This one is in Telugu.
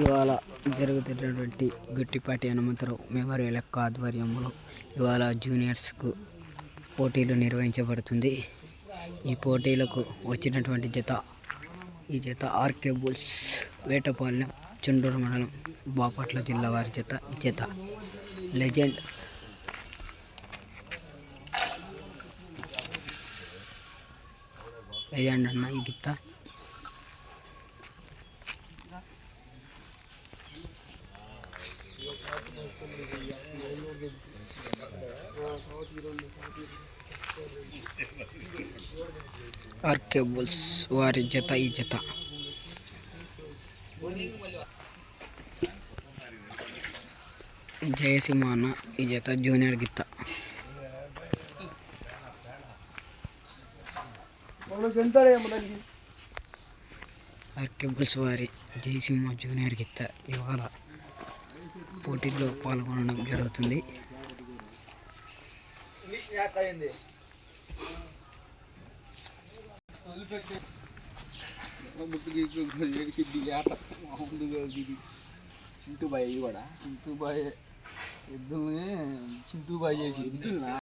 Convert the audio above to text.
ఇవాళ జరుగుతున్నటువంటి గట్టిపాటి హనుమంతరావు మెమోరియల్ యొక్క ఆధ్వర్యంలో ఇవాళ జూనియర్స్కు పోటీలు నిర్వహించబడుతుంది. ఈ పోటీలకు వచ్చినటువంటి జత ఈ జత ఆర్కే బుల్స్ వేటపాలెం చుండూరు మండలం బాపట్ల జిల్లా వారి జత ఈ జత లెజెండ్. లెజెండ్ అన్న ఈ గిత్త. ఆర్కే బుల్స్ వారి జత ఈ జత. జయసింహాన అన్న ఈ జత జూనియర్ గిత్త. ఆర్కే బుల్స్ వారి జయసింహ జూనియర్ గిత్త ఇవాళ పోటీల్లో పాల్గొనడం జరుగుతుంది. చింటూ బాయ్ కూడా. చింటూ బాయ్ ఎద్దుల్ని చింటూ బాయ్ చేసి